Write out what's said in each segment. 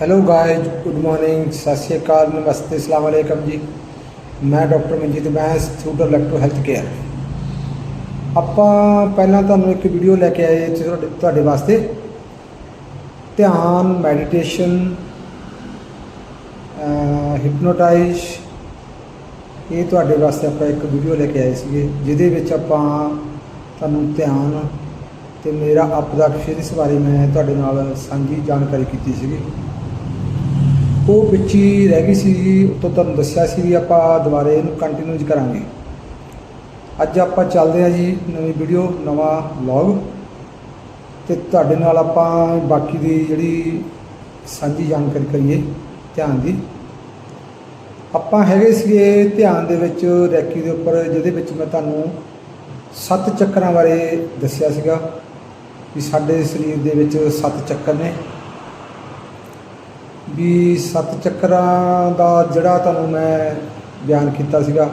Hello guys good morning ਸਤਿ ਸ਼੍ਰੀ ਅਕਾਲ ਨਮਸਤੇ ਅਸਲਾਮ ਵਾਲੇਕਮ ਜੀ ਮੈਂ ਡਾਕਟਰ ਮਨਜੀਤ ਬੈਂਸ ਥਰੂਟਰ ਇਲੈਕਟ੍ਰੋ ਹੈਲਥ ਕੇਅਰ ਆਪਾਂ ਪਹਿਲਾਂ ਤੁਹਾਨੂੰ ਇੱਕ ਵੀਡੀਓ ਲੈ ਕੇ ਆਏ ਇੱਥੇ ਤੁਹਾਡੇ ਤੁਹਾਡੇ ਵਾਸਤੇ। ਧਿਆਨ ਮੈਡੀਟੇਸ਼ਨ ਹਿਪਨੋਟਾਈਜ਼ ਇਹ ਤੁਹਾਡੇ ਵਾਸਤੇ ਆਪਾਂ ਇੱਕ ਵੀਡੀਓ ਲੈ ਕੇ ਆਏ ਸੀਗੇ, ਜਿਹਦੇ ਵਿੱਚ ਆਪਾਂ ਤੁਹਾਨੂੰ ਧਿਆਨ ਤੇ ਮੇਰਾ ਆਪਦਾ ਇਸ ਬਾਰੇ ਮੈਂ ਤੁਹਾਡੇ ਨਾਲ ਸਾਂਝੀ ਜਾਣਕਾਰੀ ਕੀਤੀ ਸੀਗੀ। ਉਹ ਵਿੱਚ ਹੀ ਰਹਿ ਗਈ ਸੀ ਜੀ, ਉਤੋਂ ਤੁਹਾਨੂੰ ਦੱਸਿਆ ਸੀ ਵੀ ਆਪਾਂ ਦੁਬਾਰੇ ਇਹਨੂੰ ਕੰਟੀਨਿਊ ਕਰਾਂਗੇ। ਅੱਜ ਆਪਾਂ ਚੱਲਦੇ ਹਾਂ ਜੀ ਨਵੀਂ ਵੀਡੀਓ ਨਵਾਂ ਵਲੌਗ ਤੇ ਤੁਹਾਡੇ ਨਾਲ ਆਪਾਂ ਬਾਕੀ ਦੀ ਜਿਹੜੀ ਸਾਂਝੀ ਜਾਣਕਾਰੀ ਕਰੀਏ ਧਿਆਨ ਦੀ। ਆਪਾਂ ਹੈਗੇ ਸੀਗੇ ਧਿਆਨ ਦੇ ਵਿੱਚ ਰੈਕੀ ਦੇ ਉੱਪਰ, ਜਿਹਦੇ ਵਿੱਚ ਮੈਂ ਤੁਹਾਨੂੰ ਸੱਤ ਚੱਕਰਾਂ ਬਾਰੇ ਦੱਸਿਆ ਸੀਗਾ ਵੀ ਸਾਡੇ ਸਰੀਰ ਦੇ ਵਿੱਚ ਸੱਤ ਚੱਕਰ ਨੇ। ਵੀ ਸੱਤ ਚੱਕਰਾਂ ਦਾ ਜਿਹੜਾ ਤੁਹਾਨੂੰ ਮੈਂ ਬਿਆਨ ਕੀਤਾ ਸੀਗਾ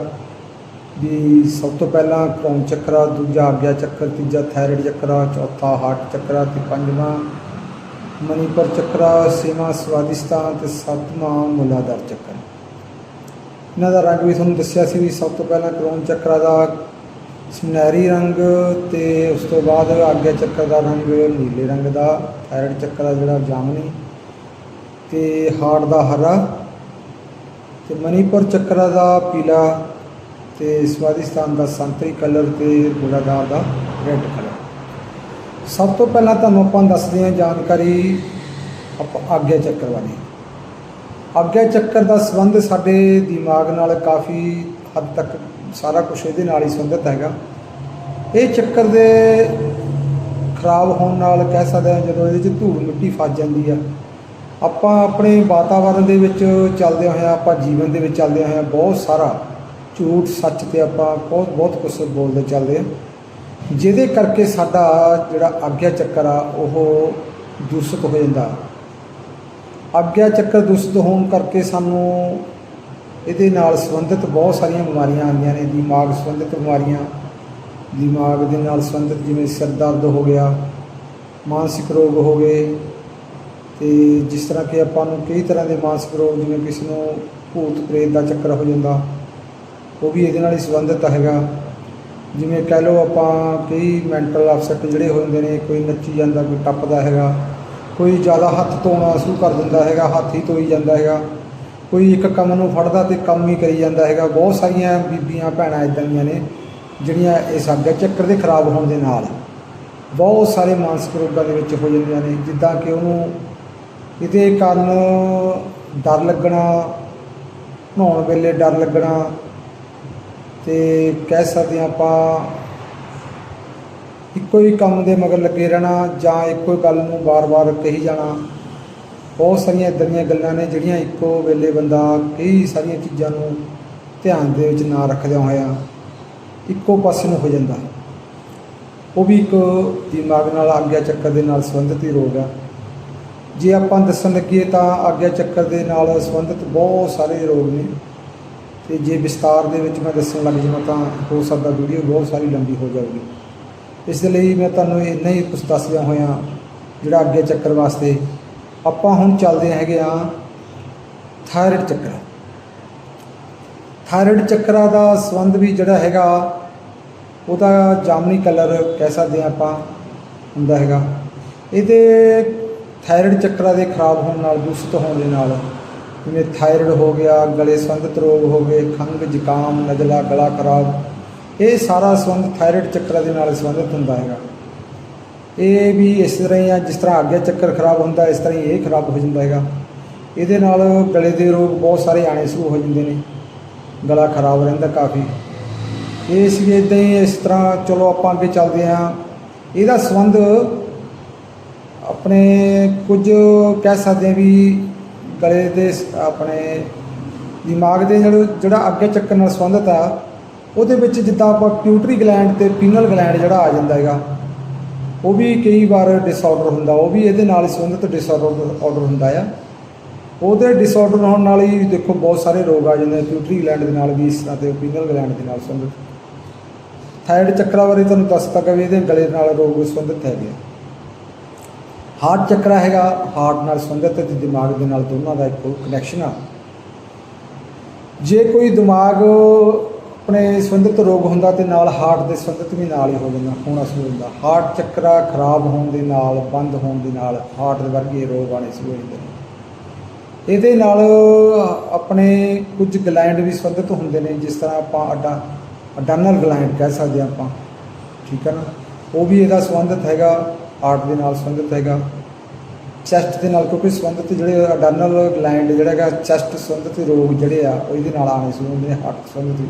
ਵੀ ਸਭ ਤੋਂ ਪਹਿਲਾਂ ਕ੍ਰੋਮ ਚੱਕਰਾ, ਦੂਜਾ ਆਗਿਆ ਚੱਕਰ, ਤੀਜਾ ਥਾਇਰਾਇਡ ਚੱਕਰਾ, ਚੌਥਾ ਹਾਰਟ ਚੱਕਰਾ ਤੇ ਪੰਜਵਾਂ ਮਨੀਪੁਰ ਚੱਕਰਾ, ਛੇਵਾਂ ਸਵਾਦਿਸ਼ਟਾਨ ਤੇ ਸੱਤਵਾਂ ਮੁਲਾਧਰ ਚੱਕਰ। ਇਹਨਾਂ ਦਾ ਰੰਗ ਵੀ ਤੁਹਾਨੂੰ ਦੱਸਿਆ ਸੀ ਵੀ ਸਭ ਤੋਂ ਪਹਿਲਾਂ ਕ੍ਰੋਮ ਚੱਕਰਾ ਦਾ ਸੁਨਹਿਰੀ ਰੰਗ ਤੇ ਉਸ ਤੋਂ ਬਾਅਦ ਆਗਿਆ ਚੱਕਰ ਦਾ ਰੰਗ ਨੀਲੇ ਰੰਗ ਦਾ, ਥਾਇਰਾਇਡ ਚੱਕਰ ਦਾ ਜਿਹੜਾ ਜਾਮਨੀ ਤੇ ਹਾਰਟ ਦਾ ਹਰਾ ਤੇ ਮਨੀਪੁਰ ਚੱਕਰ ਦਾ ਪੀਲਾ ਤੇ ਸਵਾਦਿਸਤਾਨ ਦਾ ਸੰਤਰੀ ਕਲਰ ਤੇ ਗੁਲਾਦਾਰ ਦਾ ਰੈੱਡ ਕਲਰ। ਸਭ ਤੋਂ ਪਹਿਲਾਂ ਤੁਹਾਨੂੰ ਆਪਾਂ ਦੱਸਦੇ ਹਾਂ ਜਾਣਕਾਰੀ ਆਪਾਂ ਆਗਿਆ ਚੱਕਰ ਬਾਰੇ। ਆਗਿਆ ਚੱਕਰ ਦਾ ਸੰਬੰਧ ਸਾਡੇ ਦਿਮਾਗ ਨਾਲ ਕਾਫੀ ਹੱਦ ਤੱਕ ਸਾਰਾ ਕੁਝ ਇਹਦੇ ਨਾਲ ਹੀ ਸੰਬੰਧਿਤ ਹੈਗਾ। ਇਹ ਚੱਕਰ ਦੇ ਖਰਾਬ ਹੋਣ ਨਾਲ ਕਹਿ ਸਕਦੇ ਹਾਂ ਜਦੋਂ ਇਹਦੇ 'ਚ ਧੂੜ ਮਿੱਟੀ ਫਸ ਜਾਂਦੀ ਆ। ਆਪਾਂ ਆਪਣੇ ਵਾਤਾਵਰਣ ਦੇ ਵਿੱਚ ਚੱਲਦੇ ਹੋਏ ਆਪਾਂ ਜੀਵਨ ਦੇ ਵਿੱਚ ਚੱਲਦੇ ਹੋਏ ਬਹੁਤ ਸਾਰਾ ਝੂਠ, ਸੱਚ ਤੇ ਆਪਾਂ ਬਹੁਤ ਬਹੁਤ ਕੁਝ ਬੋਲਦੇ ਚੱਲਦੇ ਆ ਜਿਹਦੇ ਕਰਕੇ ਸਾਡਾ ਜਿਹੜਾ ਆਗਿਆ ਚੱਕਰ ਆ, ਉਹ ਦੂਸ਼ਿਤ ਹੋ ਜਾਂਦਾ। ਆਗਿਆ ਚੱਕਰ ਦੂਸ਼ਿਤ ਹੋਣ ਕਰਕੇ ਸਾਨੂੰ ਇਹਦੇ ਨਾਲ ਸੰਬੰਧਿਤ ਬਹੁਤ ਸਾਰੀਆਂ ਬਿਮਾਰੀਆਂ ਆਉਂਦੀਆਂ ਨੇ, ਦਿਮਾਗ ਸੰਬੰਧਿਤ ਬਿਮਾਰੀਆਂ, ਦਿਮਾਗ ਦੇ ਨਾਲ ਸੰਬੰਧਿਤ ਜਿਵੇਂ ਸਿਰ ਦਰਦ ਹੋ ਗਿਆ, ਮਾਨਸਿਕ ਰੋਗ ਹੋ ਗਏ ਤੇ ਜਿਸ ਤਰ੍ਹਾਂ ਕਿ ਆਪਾਂ ਨੂੰ ਕਈ ਤਰ੍ਹਾਂ ਦੇ ਮਾਨਸਿਕ ਰੋਗ, ਜਿਵੇਂ ਕਿਸੇ ਨੂੰ ਭੂਤ ਪ੍ਰੇਤ ਦਾ ਚੱਕਰ ਹੋ ਜਾਂਦਾ, ਉਹ ਵੀ ਇਹਦੇ ਨਾਲ ਹੀ ਸੰਬੰਧਿਤ ਹੈਗਾ। ਜਿਵੇਂ ਕਹਿ ਲਓ ਆਪਾਂ ਕਈ ਮੈਂਟਲ ਅਪਸੈਟ ਜਿਹੜੇ ਹੋ ਜਾਂਦੇ ਨੇ, ਕੋਈ ਨੱਚੀ ਜਾਂਦਾ, ਕੋਈ ਟੱਪਦਾ ਹੈਗਾ, ਕੋਈ ਜ਼ਿਆਦਾ ਹੱਥ ਧੋਣਾ ਸ਼ੁਰੂ ਕਰ ਦਿੰਦਾ ਹੈਗਾ, ਹੱਥ ਹੀ ਧੋਈ ਜਾਂਦਾ ਹੈਗਾ, ਕੋਈ ਇੱਕ ਕੰਮ ਨੂੰ ਫੜਦਾ ਤੇ ਕੰਮ ਹੀ ਕਰੀ ਜਾਂਦਾ ਹੈਗਾ, ਬਹੁਤ ਸਾਰੀਆਂ ਬੀਬੀਆਂ ਭੈਣਾਂ ਇਦਾਂ ਦੀਆਂ ਨੇ, ਜਿਹੜੀਆਂ ਇਸ ਅੱਗੇ ਚੱਕਰ ਦੇ ਖਰਾਬ ਹੋਣ ਦੇ ਨਾਲ ਬਹੁਤ ਸਾਰੇ ਮਾਨਸਿਕ ਰੋਗਾਂ ਦੇ ਵਿੱਚ ਹੋ ਜਾਂਦੀਆਂ ਨੇ, ਜਿੱਦਾਂ ਕਿ ਉਹਨੂੰ ਇਹਦੇ ਕਾਰਨ ਡਰ ਲੱਗਣਾ, ਨਹਾਉਣ ਵੇਲੇ ਡਰ ਲੱਗਣਾ ਤੇ ਕਹਿ ਸਕਦੇ ਹਾਂ ਆਪਾਂ ਇੱਕੋ ਹੀ ਕੰਮ ਦੇ ਮਗਰ ਲੱਗੇ ਰਹਿਣਾ ਜਾਂ ਇੱਕੋ ਹੀ ਗੱਲ ਨੂੰ ਵਾਰ-ਵਾਰ ਕਹੀ ਜਾਣਾ। ਬਹੁਤ ਸਾਰੀਆਂ ਇਦਾਂ ਦੀਆਂ ਗੱਲਾਂ ਨੇ ਜਿਹੜੀਆਂ ਇੱਕੋ ਵੇਲੇ ਬੰਦਾ ਕਈ ਸਾਰੀਆਂ ਚੀਜ਼ਾਂ ਨੂੰ ਧਿਆਨ ਦੇ ਵਿੱਚ ਨਾ ਰੱਖਦਿਆਂ ਹੋਇਆ ਇੱਕੋ ਪਾਸੇ ਨੂੰ ਹੋ ਜਾਂਦਾ। ਉਹ ਵੀ ਇੱਕ ਦਿਮਾਗ ਨਾਲ ਆਗਿਆ ਚੱਕਰ ਦੇ ਨਾਲ ਸੰਬੰਧਿਤ ਹੀ ਰੋਗ ਆ। ਜੇ ਆਪਾਂ ਦੱਸਣ ਲੱਗੀਏ ਤਾਂ ਆਗਿਆ ਚੱਕਰ ਦੇ ਨਾਲ ਸੰਬੰਧਿਤ ਬਹੁਤ ਸਾਰੇ ਰੋਗ ਨੇ। ਤੇ ਜੇ ਵਿਸਤਾਰ ਦੇ ਵਿੱਚ ਮੈਂ ਦੱਸਣ ਲੱਗ ਜਾਵਾਂ ਤਾਂ ਹੋ ਸਕਦਾ ਵੀਡੀਓ ਬਹੁਤ ਸਾਰੀ ਲੰਬੀ ਹੋ ਜਾਊਗੀ। ਇਸ ਦੇ ਲਈ ਮੈਂ ਤੁਹਾਨੂੰ ਇੰਨਾ ਹੀ ਕੁਝ ਦੱਸਿਆ ਹੋਇਆ ਜਿਹੜਾ ਅੱਗੇ ਚੱਕਰ ਵਾਸਤੇ ਆਪਾਂ ਹੁਣ ਚੱਲਦੇ ਹੈਗੇ ਆ ਥਾਇਰਾਇਡ ਚੱਕਰ। ਥਾਇਰੋਇਡ ਚੱਕਰਾਂ ਦਾ ਸੰਬੰਧ ਵੀ ਜਿਹੜਾ ਹੈਗਾ, ਉਹਦਾ ਜਾਮਨੀ ਕਲਰ ਕਹਿ ਸਕਦੇ ਆ ਆਪਾਂ, ਹੁੰਦਾ ਹੈਗਾ। ਇਹਦੇ ਥਾਇਰੋਇਡ ਚੱਕਰਾਂ ਦੇ ਖਰਾਬ ਹੋਣ ਨਾਲ, ਦੂਸ਼ਿਤ ਹੋਣ ਦੇ ਨਾਲ, ਜਿਵੇਂ ਥਾਇਰੋਇਡ ਹੋ ਗਿਆ, ਗਲੇ ਸੰਬੰਧਿਤ ਰੋਗ ਹੋ ਗਏ, ਖੰਘ, ਜ਼ੁਕਾਮ, ਨਜ਼ਲਾ, ਗਲਾ ਖਰਾਬ, ਇਹ ਸਾਰਾ ਸੰਬੰਧ ਥਾਇਰੋਇਡ ਚੱਕਰਾਂ ਦੇ ਨਾਲ ਸੰਬੰਧਿਤ ਹੁੰਦਾ ਹੈਗਾ। ਇਹ ਵੀ ਇਸ ਤਰ੍ਹਾਂ ਹੀ ਆ, ਜਿਸ ਤਰ੍ਹਾਂ ਅੱਗੇ ਚੱਕਰ ਖਰਾਬ ਹੁੰਦਾ, ਇਸ ਤਰ੍ਹਾਂ ਹੀ ਇਹ ਖਰਾਬ ਹੋ ਜਾਂਦਾ ਹੈਗਾ। ਇਹਦੇ ਨਾਲ ਗਲੇ ਦੇ ਰੋਗ ਬਹੁਤ ਸਾਰੇ ਆਣੇ ਸ਼ੁਰੂ ਹੋ ਜਾਂਦੇ ਨੇ। ਗਲਾ ਖਰਾਬ ਰਹਿੰਦਾ ਕਾਫੀ। ਇਹ ਇਦਾਂ ਹੀ ਇਸ ਤਰ੍ਹਾਂ, ਚਲੋ ਆਪਾਂ ਅੱਗੇ ਚੱਲਦੇ ਹਾਂ। ਇਹਦਾ ਸੰਬੰਧ ਆਪਣੇ ਕੁਝ ਕਹਿ ਸਕਦੇ ਹਾਂ ਵੀ ਗਲੇ ਦੇ ਆਪਣੇ ਦਿਮਾਗ ਦੇ ਜਿਹੜਾ ਜਿਹੜਾ ਅੱਗੇ ਚੱਕਰ ਨਾਲ ਸੰਬੰਧਿਤ ਆ, ਉਹਦੇ ਵਿੱਚ ਜਿੱਦਾਂ ਆਪਾਂ ਪਿਊਟਰੀ ਗਲੈਂਡ ਤੇ ਪੀਨਲ ਗਲੈਂਡ ਜਿਹੜਾ ਆ ਜਾਂਦਾ ਹੈਗਾ, ਉਹ ਵੀ ਕਈ ਵਾਰ ਡਿਸਆਰਡਰ ਹੁੰਦਾ, ਉਹ ਵੀ ਇਹਦੇ ਨਾਲ ਹੀ ਸੰਬੰਧਿਤ ਡਿਸਆਰਡਰ ਆਰਡਰ ਹੁੰਦਾ ਆ। ਉਹਦੇ ਡਿਸਆਰਡਰ ਹੋਣ ਨਾਲ ਹੀ ਦੇਖੋ ਬਹੁਤ ਸਾਰੇ ਰੋਗ ਆ ਜਾਂਦੇ ਨੇ ਪਿਊਟਰੀ ਗਲੈਂਡ ਦੇ ਨਾਲ ਵੀ ਇਸ ਤਰ੍ਹਾਂ ਤੇ ਪੀਨਲ ਗਲੈਂਡ ਦੇ ਨਾਲ ਸੰਬੰਧਿਤ। ਥਾਇਰਾਇਡ ਚੱਕਰਾਂ ਬਾਰੇ ਤੁਹਾਨੂੰ ਦੱਸ ਤੱਕ ਵੀ ਇਹਦੇ ਗਲੇ ਨਾਲ ਰੋਗ ਸੰਬੰਧਿਤ ਹੈਗੇ ਆ। ਹਾਰਟ ਚੱਕਰਾ ਹੈਗਾ, ਹਾਰਟ ਨਾਲ ਸੰਬੰਧਿਤ ਤੇ ਦਿਮਾਗ ਦੇ ਨਾਲ ਦੋਨਾਂ ਦਾ ਇੱਕ ਕਨੈਕਸ਼ਨ ਆ। ਜੇ ਕੋਈ ਦਿਮਾਗ ਆਪਣੇ ਸੰਬੰਧਿਤ ਰੋਗ ਹੁੰਦਾ ਤੇ ਨਾਲ ਹਾਰਟ ਦੇ ਸੰਬੰਧਿਤ ਵੀ ਨਾਲ ਹੀ ਹੋ ਜਾਂਦਾ, ਹੋਣਾ ਸ਼ੁਰੂ ਹੁੰਦਾ। ਹਾਰਟ ਚੱਕਰਾ ਖਰਾਬ ਹੋਣ ਦੇ ਨਾਲ, ਬੰਦ ਹੋਣ ਦੇ ਨਾਲ ਹਾਰਟ ਦੇ ਵਰਗੇ ਰੋਗ ਆਣੇ ਸ਼ੁਰੂ ਹੋ ਜਾਂਦੇ ਨੇ। ਇਹਦੇ ਨਾਲ ਆਪਣੇ ਕੁਝ ਗਲੈਂਡ ਵੀ ਸੰਬੰਧਿਤ ਹੁੰਦੇ ਨੇ, ਜਿਸ ਤਰ੍ਹਾਂ ਆਪਾਂ ਅਡਾ, ਅਡਾਨਲ ਗਲੈਂਡ ਕਹਿ ਸਕਦੇ ਹਾਂ ਆਪਾਂ। ਠੀਕ ਹੈ ਨਾ? ਉਹ ਵੀ ਇਹਦਾ ਸੰਬੰਧਿਤ ਹੈਗਾ। ਹਾਰਟ ਦੇ ਨਾਲ ਸੰਬੰਧਿਤ ਹੈਗਾ। ਚੈਸਟ ਦੇ ਨਾਲ ਕਿਉਂਕਿ ਸੰਬੰਧਿਤ ਜਿਹੜੇ ਅਡਰਨਲ ਗਲੈਂਡ ਜਿਹੜਾ ਹੈਗਾ, ਚੈਸਟ ਸੰਬੰਧਿਤ ਰੋਗ ਜਿਹੜੇ ਆ ਉਹ ਇਹਦੇ ਨਾਲ ਆਣੇ ਸ਼ੁਰੂ ਹੁੰਦੇ ਨੇ ਹਾਰਟ ਸੰਬੰਧਿਤ।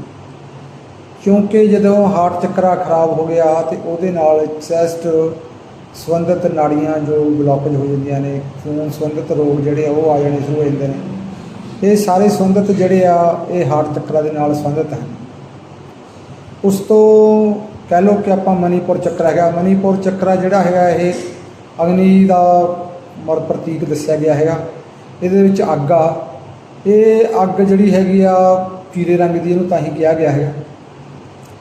ਕਿਉਂਕਿ ਜਦੋਂ ਹਾਰਟ ਚੱਕਰਾ ਖਰਾਬ ਹੋ ਗਿਆ ਤੇ ਉਹਦੇ ਨਾਲ ਚੈਸਟ ਸੰਬੰਧਿਤ ਨਾੜੀਆਂ ਜੋ ਬਲੌਕੇਜ ਹੋ ਜਾਂਦੀਆਂ ਨੇ, ਖੂਨ ਸੰਬੰਧਿਤ ਰੋਗ ਜਿਹੜੇ ਆ, ਉਹ ਆ ਜਾਣੇ ਸ਼ੁਰੂ ਹੋ ਜਾਂਦੇ ਨੇ। ਇਹ ਸਾਰੇ ਸੰਬੰਧਿਤ ਜਿਹੜੇ ਆ, ਇਹ ਹਾਰਟ ਚੱਕਰਾ ਦੇ ਨਾਲ ਸੰਬੰਧਿਤ ਹਨ। ਉਸ ਤੋਂ ਕਹਿ ਲਓ ਕਿ ਆਪਾਂ ਮਨੀਪੁਰ ਚੱਕਰ ਹੈਗਾ। ਮਨੀਪੁਰ ਚੱਕਰਾ ਜਿਹੜਾ ਹੈਗਾ ਇਹ ਅਗਨੀ ਦਾ ਮਰ ਪ੍ਰਤੀਕ ਦੱਸਿਆ ਗਿਆ ਹੈਗਾ। ਇਹਦੇ ਵਿੱਚ ਅੱਗ ਆ। ਇਹ ਅੱਗ ਜਿਹੜੀ ਹੈਗੀ ਆ ਪੀਲੇ ਰੰਗ ਦੀ, ਇਹਨੂੰ ਤਾਂ ਹੀ ਕਿਹਾ ਗਿਆ ਹੈਗਾ।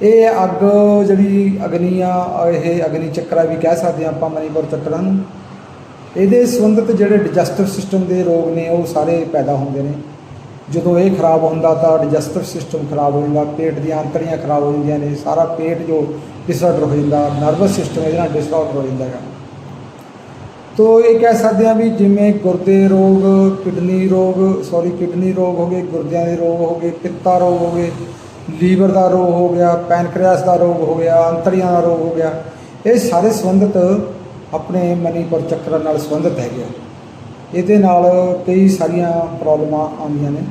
ਇਹ ਅੱਗ ਜਿਹੜੀ ਅਗਨੀ ਆ, ਇਹ ਅਗਨੀ ਚੱਕਰਾ ਵੀ ਕਹਿ ਸਕਦੇ ਆ ਆਪਾਂ ਮਨੀਪੁਰ ਚੱਕਰਾਂ ਨੂੰ। ਇਹਦੇ ਸੰਬੰਧਿਤ ਜਿਹੜੇ ਡਿਜੈਸਟਿਵ ਸਿਸਟਮ ਦੇ ਰੋਗ ਨੇ, ਉਹ ਸਾਰੇ ਪੈਦਾ ਹੁੰਦੇ ਨੇ। ਜਦੋਂ ਇਹ ਖਰਾਬ ਹੁੰਦਾ ਤਾਂ ਡਿਜੈਸਟਿਵ ਸਿਸਟਮ ਖਰਾਬ ਹੋ ਜਾਂਦਾ, ਪੇਟ ਦੀਆਂ ਅੰਤਰੀਆਂ ਖਰਾਬ ਹੋ ਜਾਂਦੀਆਂ ਨੇ, ਸਾਰਾ ਪੇਟ ਜੋ ਡਿਸਆਰਡਰ ਹੋ ਜਾਂਦਾ ਨਰਵਸ ਸਿਸਟਮ ਇਹਦੇ ਨਾਲ ਡਿਸਆਰਡਰ ਹੋ ਜਾਂਦਾ ਹੈਗਾ। ਤੋ ਇਹ ਕਹਿ ਸਕਦੇ ਆ ਵੀ ਜਿਵੇਂ ਗੁਰਦੇ ਰੋਗ, ਕਿਡਨੀ ਰੋਗ ਸੌਰੀ ਕਿਡਨੀ ਰੋਗ ਹੋ ਗਏ, ਗੁਰਦਿਆਂ ਦੇ ਰੋਗ ਹੋ ਗਏ, ਪਿੱਤਾ ਰੋਗ ਹੋ ਗਏ, ਲੀਵਰ ਦਾ ਰੋਗ ਹੋ ਗਿਆ, ਪੈਨਕ੍ਰੀਆਸ ਦਾ ਰੋਗ ਹੋ ਗਿਆ ਅੰਤੜੀਆਂ ਦਾ ਰੋਗ ਹੋ ਗਿਆ, ਇਹ ਸਾਰੇ ਸੰਬੰਧਿਤ ਆਪਣੇ ਮਨੀਪੁਰ ਚੱਕਰ ਨਾਲ ਸੰਬੰਧਿਤ ਹੈਗੇ ਆ। ਇਹਦੇ ਨਾਲ ਕਈ ਸਾਰੀਆਂ ਪ੍ਰੋਬਲਮਾਂ ਆਉਂਦੀਆਂ ਨੇ,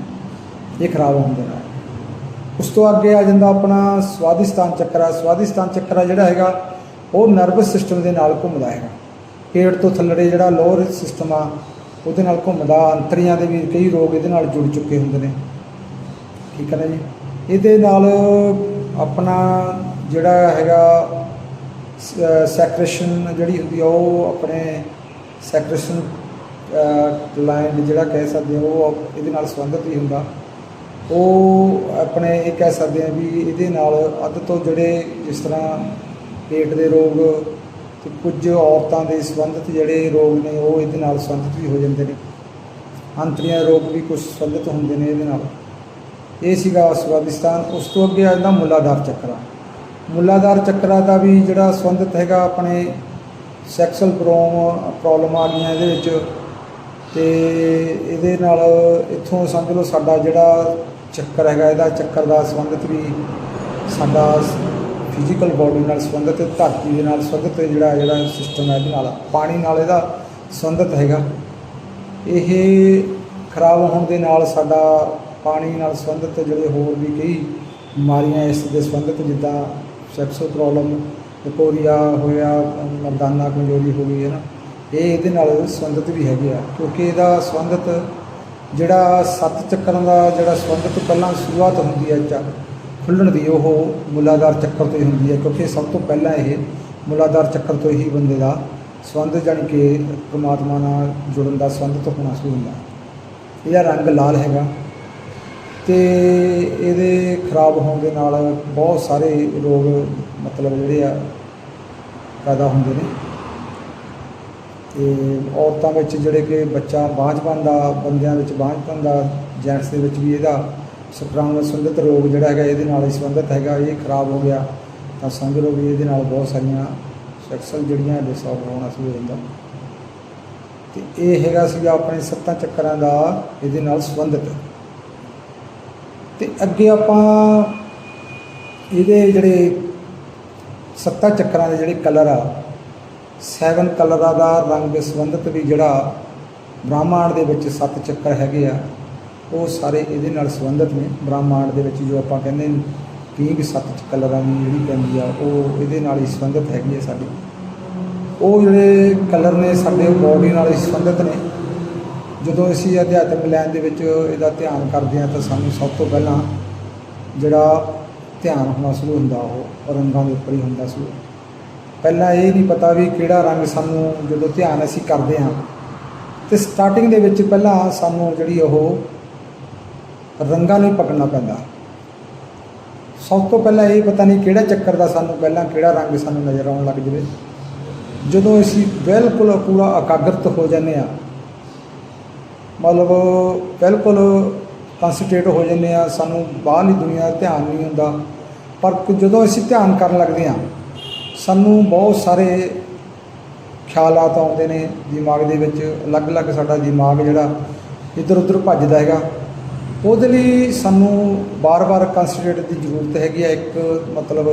ਇਹ ਖਰਾਬ ਹੋਣ ਦੇ ਨਾਲ। ਉਸ ਤੋਂ ਅੱਗੇ ਆ ਜਾਂਦਾ ਆਪਣਾ ਸਵਾਦਿਸਤਾਨ ਚੱਕਰਾ ਸਵਾਦਿਸਤਾਨ ਚੱਕਰਾ ਜਿਹੜਾ ਹੈਗਾ, ਉਹ ਨਰਵਸ ਸਿਸਟਮ ਦੇ ਨਾਲ ਘੁੰਮਦਾ ਹੈਗਾ। ਪੇਟ ਤੋਂ ਥੱਲੜੇ ਜਿਹੜਾ ਲੋਅਰ ਸਿਸਟਮ ਆ, ਉਹਦੇ ਨਾਲ ਘੁੰਮਦਾ। ਅੰਤਰੀਆਂ ਦੇ ਵੀ ਕਈ ਰੋਗ ਇਹਦੇ ਨਾਲ ਜੁੜ ਚੁੱਕੇ ਹੁੰਦੇ ਨੇ। ਠੀਕ ਹੈ ਨਾ ਜੀ? ਇਹਦੇ ਨਾਲ ਆਪਣਾ ਜਿਹੜਾ ਹੈਗਾ ਸੈਕ੍ਰੇਸ਼ਨ ਜਿਹੜੀ ਹੁੰਦੀ ਆ, ਉਹ ਆਪਣੇ ਸੈਕ੍ਰੇਸ਼ਨ ਗਲੈਂਡ ਜਿਹੜਾ ਕਹਿ ਸਕਦੇ ਹੋ, ਉਹ ਇਹਦੇ ਨਾਲ ਸੰਬੰਧਿਤ ਹੀ ਹੁੰਦਾ। ਉਹ ਆਪਣੇ ਇਹ ਕਹਿ ਸਕਦੇ ਆ ਵੀ ਇਹਦੇ ਨਾਲ ਅੱਧ ਤੋਂ ਜਿਹੜੇ ਜਿਸ ਤਰ੍ਹਾਂ ਪੇਟ ਦੇ ਰੋਗ ਤੇ ਕੁਝ ਔਰਤਾਂ ਦੇ ਸੰਬੰਧਿਤ ਜਿਹੜੇ ਰੋਗ ਨੇ, ਉਹ ਇਹਦੇ ਨਾਲ ਸੰਬੰਧਿਤ ਵੀ ਹੋ ਜਾਂਦੇ ਨੇ। ਅੰਤਰੀਆਂ ਰੋਗ ਵੀ ਕੁਝ ਸੰਬੰਧਿਤ ਹੁੰਦੇ ਨੇ ਇਹਦੇ ਨਾਲ। ਇਹ ਸੀਗਾ ਸਵਾਦਿਸਤਾਨ ਉਸ ਤੋਂ ਅੱਗੇ ਆ ਜਾਂਦਾ ਮੁੱਲਾਧਾਰ ਚੱਕਰਾ। ਮੁੱਲਾਧਾਰ ਚੱਕਰਾ ਦਾ ਵੀ ਜਿਹੜਾ ਸੰਬੰਧਿਤ ਹੈਗਾ ਆਪਣੇ ਸੈਕਸੁਅਲ ਪ੍ਰੋਮ, ਪ੍ਰੋਬਲਮ ਆ ਗਈਆਂ ਇਹਦੇ ਵਿੱਚ ਤੇ ਇਹਦੇ ਨਾਲ ਇੱਥੋਂ ਸਮਝ ਲਓ ਸਾਡਾ ਜਿਹੜਾ ਚੱਕਰ ਹੈਗਾ, ਇਹਦਾ ਚੱਕਰ ਦਾ ਸੰਬੰਧਿਤ ਵੀ ਸਾਡਾ ਫਿਜ਼ੀਕਲ ਬਾਡੀ ਨਾਲ ਸੰਬੰਧਿਤ, ਧਰਤੀ ਦੇ ਨਾਲ ਸੰਬੰਧਿਤ ਜਿਹੜਾ ਜਿਹੜਾ ਸਿਸਟਮ ਹੈ ਇਹਦੇ ਨਾਲ, ਪਾਣੀ ਨਾਲ ਇਹਦਾ ਸੰਬੰਧਿਤ ਹੈਗਾ। ਇਹ ਖਰਾਬ ਹੋਣ ਦੇ ਨਾਲ ਸਾਡਾ ਪਾਣੀ ਨਾਲ ਸੰਬੰਧਿਤ ਜਿਹੜੇ ਹੋਰ ਵੀ ਕਈ ਬਿਮਾਰੀਆਂ ਇਸ ਦੇ ਸੰਬੰਧਿਤ, ਜਿੱਦਾਂ ਸੈਕਸੁਅਲ ਪ੍ਰੋਬਲਮ ਕੋਰੀਆ ਹੋਇਆ, ਮਰਦਾਨਾ ਕਮਜ਼ੋਰੀ ਹੋ ਗਈ, ਹੈ ਨਾ। ਇਹ ਇਹਦੇ ਨਾਲ ਸੰਬੰਧਿਤ ਵੀ ਹੈਗੇ ਆ, ਕਿਉਂਕਿ ਇਹਦਾ ਸੰਬੰਧਿਤ ਜਿਹੜਾ ਸੱਤ ਚੱਕਰਾਂ ਦਾ ਜਿਹੜਾ ਸੰਬੰਧਿਤ ਪਹਿਲਾਂ ਸ਼ੁਰੂਆਤ ਹੁੰਦੀ ਹੈ ਚੱਕ ਖੁੱਲਣ ਦੀ, ਉਹ ਮੁਲਾਦਾਰ ਚੱਕਰ ਤੋਂ ਹੀ ਹੁੰਦੀ ਹੈ, ਕਿਉਂਕਿ ਸਭ ਤੋਂ ਪਹਿਲਾਂ ਇਹ ਮੁਲਾਦਾਰ ਚੱਕਰ ਤੋਂ ਹੀ ਬੰਦੇ ਦਾ ਸੰਬੰਧ ਜਾਣੀ ਕਿ ਪ੍ਰਮਾਤਮਾ ਨਾਲ ਜੁੜਨ ਦਾ ਸੰਬੰਧ ਤੋਂ ਹੋਣਾ ਸ਼ੁਰੂ ਹੁੰਦਾ ਇਹਦਾ ਰੰਗ ਲਾਲ ਹੈਗਾ ਤੇ ਇਹਦੇ ਖਰਾਬ ਹੋਣ ਦੇ ਨਾਲ ਬਹੁਤ ਸਾਰੇ ਰੋਗ ਮਤਲਬ ਜਿਹੜੇ ਆ ਪੈਦਾ ਹੁੰਦੇ ਨੇ। ਤੇ ਔਰਤਾਂ ਵਿੱਚ ਜਿਹੜੇ ਕਿ ਬੱਚਾ ਬਾਂਝਪਨ ਦਾ ਬੰਦਿਆਂ ਵਿੱਚ ਬਾਂਝਪਨ ਦਾ ਜੈਂਟਸ ਦੇ ਵਿੱਚ ਵੀ ਇਹਦਾ ਸਟਰੋਂਗ ਸੰਬੰਧਿਤ ਰੋਗ ਜਿਹੜਾ ਹੈਗਾ ਇਹਦੇ ਨਾਲ ਹੀ ਸੰਬੰਧਿਤ ਹੈਗਾ, ਇਹ ਖਰਾਬ ਹੋ ਗਿਆ, ਤਾਂ ਸਮਝ ਲਓ ਵੀ ਇਹਦੇ ਨਾਲ ਬਹੁਤ ਸਾਰੀਆਂ ਸੈਕਸੁਅਲ ਜਿਹੜੀਆਂ ਡਿਸਆਰਡਰ ਹੋਣਾ ਸ਼ੁਰੂ ਹੋ ਜਾਂਦਾ। ਤੇ ਇਹ ਹੈਗਾ ਸੀਗਾ ਆਪਣੇ ਸੱਤਾਂ ਚੱਕਰਾਂ ਦਾ ਇਹਦੇ ਨਾਲ ਸੰਬੰਧਿਤ। ਤੇ ਅੱਗੇ ਆਪਾਂ ਇਹਦੇ ਜਿਹੜੇ ਸੱਤਾਂ ਚੱਕਰਾਂ ਦੇ ਜਿਹੜੇ ਕਲਰ ਆ ਸੈਵਨ ਕਲਰਾਂ ਦਾ ਰੰਗ ਸੰਬੰਧਿਤ ਵੀ ਜਿਹੜਾ ਬ੍ਰਹਮਾਂਡ ਦੇ ਵਿੱਚ ਸੱਤ ਚੱਕਰ ਹੈਗੇ ਆ, ਉਹ ਸਾਰੇ ਇਹਦੇ ਨਾਲ ਸੰਬੰਧਿਤ ਨੇ। ਬ੍ਰਹਮਾਂਡ ਦੇ ਵਿੱਚ ਜੋ ਆਪਾਂ ਕਹਿੰਦੇ ਨੇ ਪੀਂਘ ਸੱਤ ਕਲਰਾਂ ਦੀ ਜਿਹੜੀ ਪੈਂਦੀ ਆ, ਉਹ ਇਹਦੇ ਨਾਲ ਹੀ ਸੰਬੰਧਿਤ ਹੈਗੀ ਆ ਸਾਡੀ। ਉਹ ਜਿਹੜੇ ਕਲਰ ਨੇ ਸਾਡੇ ਬੋਡੀ ਨਾਲ ਹੀ ਸੰਬੰਧਿਤ ਨੇ। ਜਦੋਂ ਅਸੀਂ ਅਧਿਆਤਮ ਲੈਣ ਦੇ ਵਿੱਚ ਇਹਦਾ ਧਿਆਨ ਕਰਦੇ ਹਾਂ ਤਾਂ ਸਾਨੂੰ ਸਭ ਤੋਂ ਪਹਿਲਾਂ ਜਿਹੜਾ ਧਿਆਨ ਹੋਣਾ ਸ਼ੁਰੂ ਹੁੰਦਾ, ਉਹ ਰੰਗਾਂ ਦੇ ਉੱਪਰ ਹੀ ਹੁੰਦਾ ਸ਼ੁਰੂ। ਪਹਿਲਾਂ ਇਹ ਨਹੀਂ ਪਤਾ ਵੀ ਕਿਹੜਾ ਰੰਗ ਸਾਨੂੰ ਜਦੋਂ ਧਿਆਨ ਅਸੀਂ ਕਰਦੇ ਹਾਂ। ਤੇ ਸਟਾਰਟਿੰਗ ਦੇ ਵਿੱਚ ਪਹਿਲਾਂ ਸਾਨੂੰ ਜਿਹੜੀ ਉਹ ਰੰਗਾਂ ਨੂੰ ਪਕੜਨਾ ਪੈਂਦਾ। ਸਭ ਤੋਂ ਪਹਿਲਾਂ ਇਹ ਪਤਾ ਨਹੀਂ ਕਿਹੜਾ ਚੱਕਰ ਦਾ ਸਾਨੂੰ ਪਹਿਲਾਂ ਕਿਹੜਾ ਰੰਗ ਸਾਨੂੰ ਨਜ਼ਰ ਆਉਣ ਲੱਗ ਜਵੇ। ਜਦੋਂ ਅਸੀਂ ਬਿਲਕੁਲ ਪੂਰਾ ਇਕਾਗਰਤ ਹੋ ਜਾਂਦੇ ਆ ਮਤਲਬ ਬਿਲਕੁਲ ਕਨਸੈਂਟਰੇਟ ਹੋ ਜਾਂਦੇ ਆ ਸਾਨੂੰ ਬਾਹਰਲੀ ਦੁਨੀਆ ਦਾ ਧਿਆਨ ਨਹੀਂ ਹੁੰਦਾ। ਪਰ ਜਦੋਂ ਅਸੀਂ ਧਿਆਨ ਕਰਨ ਲੱਗਦੇ ਆ ਸਾਨੂੰ ਬਹੁਤ ਸਾਰੇ ਖਿਆਲਾਤ ਆਉਂਦੇ ਨੇ ਦਿਮਾਗ ਦੇ ਵਿੱਚ, ਅਲੱਗ-ਅਲੱਗ ਸਾਡਾ ਦਿਮਾਗ ਜਿਹੜਾ ਇੱਧਰ ਉੱਧਰ ਭੱਜਦਾ ਹੈਗਾ। ਉਹਦੇ ਲਈ ਸਾਨੂੰ ਬਾਰ-ਬਾਰ ਕਨਸੈਂਟਰੇਟ ਦੀ ਜ਼ਰੂਰਤ ਹੈਗੀ ਆ, ਇੱਕ ਮਤਲਬ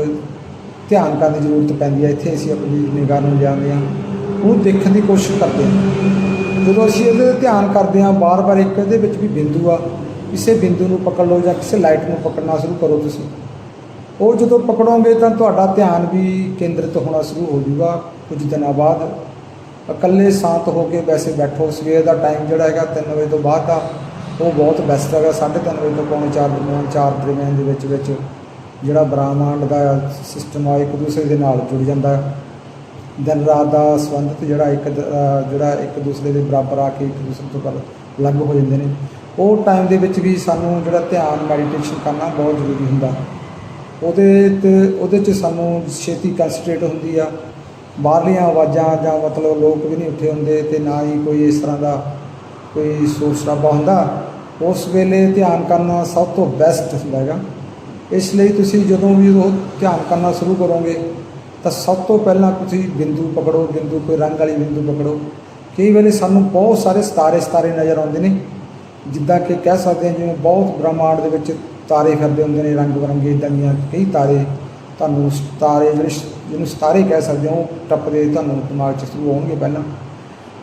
ਧਿਆਨ ਕਰਨ ਦੀ ਜ਼ਰੂਰਤ ਪੈਂਦੀ ਹੈ ਇੱਥੇ ਅਸੀਂ ਆਪਣੀ ਨਿਗਾਹ ਨੂੰ ਲਿਆਉਂਦੇ ਹਾਂ ਉਹਨੂੰ ਦੇਖਣ ਦੀ ਕੋਸ਼ਿਸ਼ ਕਰਦੇ ਹਾਂ। ਜਦੋਂ ਅਸੀਂ ਇਹਦੇ ਤੇ ਧਿਆਨ ਕਰਦੇ ਹਾਂ, ਬਾਰ-ਬਾਰ ਇੱਕ ਇਹਦੇ ਵਿੱਚ ਵੀ ਬਿੰਦੂ ਆ, ਕਿਸੇ ਬਿੰਦੂ ਨੂੰ ਪਕੜ ਲਓ ਜਾਂ ਕਿਸੇ ਲਾਈਟ ਨੂੰ ਪਕੜਨਾ ਸ਼ੁਰੂ ਕਰੋ ਤੁਸੀਂ। ਉਹ ਜਦੋਂ ਪਕੜੋਗੇ ਤਾਂ ਤੁਹਾਡਾ ਧਿਆਨ ਵੀ ਕੇਂਦਰਿਤ ਹੋਣਾ ਸ਼ੁਰੂ ਹੋ ਜਾਊਗਾ, ਕੁਝ ਦਿਨਾਂ ਬਾਅਦ। ਇਕੱਲੇ ਸ਼ਾਂਤ ਹੋ ਕੇ ਵੈਸੇ ਬੈਠੋ, ਸਵੇਰ ਦਾ ਟਾਈਮ ਜਿਹੜਾ ਹੈਗਾ 3 ਵਜੇ ਤੋਂ ਬਾਅਦ ਦਾ ਉਹ ਬਹੁਤ ਬੈਸਟ ਹੈਗਾ 3:30 ਵਜੇ ਤੋਂ ਪੌਣੇ 4 ਦਰਮਿਆਨ 4 ਦਰਮਿਆਨ ਦੇ ਵਿੱਚ ਵਿੱਚ ਜਿਹੜਾ ਬ੍ਰਹਮੰਡ ਦਾ ਸਿਸਟਮ ਆ, ਇੱਕ ਦੂਸਰੇ ਦੇ ਨਾਲ ਜੁੜ ਜਾਂਦਾ। ਦਿਨ ਰਾਤ ਦਾ ਸੰਬੰਧਿਤ ਜਿਹੜਾ ਇੱਕ ਜਿਹੜਾ ਇੱਕ ਦੂਸਰੇ ਦੇ ਬਰਾਬਰ ਆ ਕੇ ਇੱਕ ਦੂਸਰੇ ਤੋਂ ਗੱਲ ਅਲੱਗ ਹੋ ਜਾਂਦੇ ਨੇ। ਉਹ ਟਾਈਮ ਦੇ ਵਿੱਚ ਵੀ ਸਾਨੂੰ ਜਿਹੜਾ ਧਿਆਨ ਮੈਡੀਟੇਸ਼ਨ ਕਰਨਾ ਬਹੁਤ ਜ਼ਰੂਰੀ ਹੁੰਦਾ। ਉਹਦੇ ਤੇ ਉਹਦੇ 'ਚ ਸਾਨੂੰ ਛੇਤੀ ਕਨਸੈਂਟਰੇਟ ਹੁੰਦੀ ਆ। ਬਾਹਰਲੀਆਂ ਆਵਾਜ਼ਾਂ ਜਾਂ ਮਤਲਬ ਲੋਕ ਵੀ ਨਹੀਂ ਉੱਠੇ ਹੁੰਦੇ ਤੇ ਨਾ ਹੀ ਕੋਈ ਇਸ ਤਰ੍ਹਾਂ ਦਾ ਕੋਈ ਸ਼ੋਰ ਸ਼ਰਾਬਾ ਹੁੰਦਾ। ਉਸ ਵੇਲੇ ਧਿਆਨ ਕਰਨਾ ਸਭ ਤੋਂ ਬੈਸਟ ਹੁੰਦਾ ਹੈਗਾ। ਇਸ ਲਈ ਤੁਸੀਂ ਜਦੋਂ ਵੀ ਉਹ ਧਿਆਨ ਕਰਨਾ ਸ਼ੁਰੂ ਕਰੋਗੇ, ਤਾਂ ਸਭ ਤੋਂ ਪਹਿਲਾਂ ਤੁਸੀਂ ਬਿੰਦੂ ਪਕੜੋ, ਬਿੰਦੂ ਕੋਈ ਰੰਗ ਵਾਲੀ ਬਿੰਦੂ ਪਕੜੋ। ਕਈ ਵੇਲੇ ਸਾਨੂੰ ਬਹੁਤ ਸਾਰੇ ਸਿਤਾਰੇ ਸਿਤਾਰੇ ਨਜ਼ਰ ਆਉਂਦੇ ਨੇ। ਜਿੱਦਾਂ ਕਿ ਕਹਿ ਸਕਦੇ ਹਾਂ ਜਿਵੇਂ ਬਹੁਤ ਬ੍ਰਹਮਾਂਡ ਦੇ ਵਿੱਚ ਤਾਰੇ ਫਿਰਦੇ ਹੁੰਦੇ ਨੇ, ਰੰਗ ਬਰੰਗੇ ਇੱਦਾਂ ਦੀਆਂ ਕਈ ਤਾਰੇ ਤੁਹਾਨੂੰ ਤਾਰੇ ਜਿਹੜੇ ਜਿਹਨੂੰ ਸਿਤਾਰੇ ਕਹਿ ਸਕਦੇ ਹੋ, ਉਹ ਟੱਪਦੇ ਤੁਹਾਨੂੰ ਦਿਮਾਗ 'ਚ ਸ਼ੁਰੂ ਹੋਣਗੇ ਪਹਿਲਾਂ।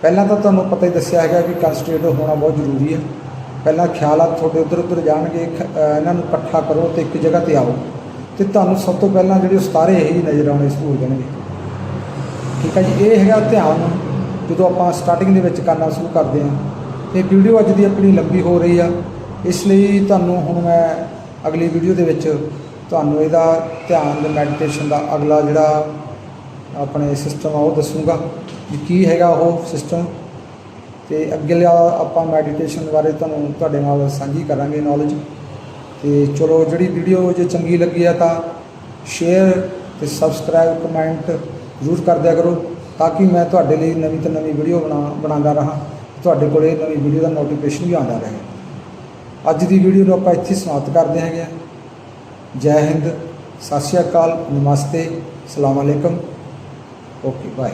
ਪਹਿਲਾਂ ਤਾਂ ਤੁਹਾਨੂੰ ਪਤਾ ਹੀ ਦੱਸਿਆ ਹੈਗਾ ਕਿ ਕਨਸੈਂਟਰੇਟ ਹੋਣਾ ਬਹੁਤ ਜ਼ਰੂਰੀ ਹੈ। ਪਹਿਲਾਂ ਖਿਆਲਾਤ ਤੁਹਾਡੇ ਉੱਧਰ ਉੱਧਰ ਜਾਣਗੇ, ਖ- ਇਹਨਾਂ ਨੂੰ ਇਕੱਠਾ ਕਰੋ ਤੇ ਇੱਕ ਜਗ੍ਹਾ ਤੇ ਆਓ। ਤੇ ਤੁਹਾਨੂੰ ਸਭ ਤੋਂ ਪਹਿਲਾਂ ਜਿਹੜੇ ਉਹ ਸਿਤਾਰੇ ਇਹੀ ਨਜ਼ਰ ਆਉਣੇ ਸ਼ੁਰੂ ਹੋ ਜਾਣਗੇ। ਠੀਕ ਹੈ ਜੀ? ਇਹ ਹੈਗਾ ਧਿਆਨ। ਜਦੋਂ ਆਪਾਂ ਸਟਾਰਟਿੰਗ ਦੇ ਵਿੱਚ ਕਰਨਾ ਸ਼ੁਰੂ ਕਰਦੇ ਹਾਂ ਤੇ ਵੀਡੀਓ ਅੱਜ ਦੀ ਆਪਣੀ ਲੰਬੀ ਹੋ ਰਹੀ ਆ। ਇਸ ਲਈ ਤੁਹਾਨੂੰ ਹੁਣ ਮੈਂ ਅਗਲੀ ਵੀਡੀਓ ਦੇ ਵਿੱਚ ਤੁਹਾਨੂੰ ਇਹਦਾ ਧਿਆਨ ਦੇ ਮੈਡੀਟੇਸ਼ਨ ਦਾ ਅਗਲਾ ਜਿਹੜਾ ਆਪਣੇ ਸਿਸਟਮ ਆ ਉਹ ਦੱਸੂਗਾ ਵੀ ਕੀ ਹੈਗਾ ਉਹ ਸਿਸਟਮ ਤੇ ਅੱਗੇਲਾ ਆਪਾਂ ਮੈਡੀਟੇਸ਼ਨ ਬਾਰੇ ਤੁਹਾਨੂੰ ਤੁਹਾਡੇ ਨਾਲ ਸਾਂਝੀ ਕਰਾਂਗੇ ਨੌਲੇਜ ਤੇ ਚਲੋ ਜਿਹੜੀ ਵੀਡੀਓ ਜੇ ਚੰਗੀ ਲੱਗੀ ਆ ਤਾਂ ਸ਼ੇਅਰ ਤੇ ਸਬਸਕ੍ਰਾਈਬ ਕਮੈਂਟ ਜ਼ਰੂਰ ਕਰ ਦਿਆ ਕਰੋ ਤਾਂ ਕਿ ਮੈਂ ਤੁਹਾਡੇ ਲਈ ਨਵੀਂ ਤੋਂ ਨਵੀਂ ਵੀਡੀਓ ਬਣਾ ਬਣਾਉਂਦਾ ਰਹਾਂ, ਤੁਹਾਡੇ ਕੋਲੇ ਨਵੀਂ ਵੀਡੀਓ ਦਾ ਨੋਟੀਫਿਕੇਸ਼ਨ ਵੀ ਆਉਂਦਾ ਰਹੇ। ਅੱਜ ਦੀ ਵੀਡੀਓ ਨੂੰ ਆਪਾਂ ਇੱਥੇ ਸਮਾਪਤ ਕਰਦੇ ਹੈਗੇ ਹਾਂ। ਜੈ ਹਿੰਦ, ਸਤਿ ਸ਼੍ਰੀ ਅਕਾਲ, ਨਮਸਤੇ, ਸਲਾਮ ਅਲੈਕਮ। Okay, bye.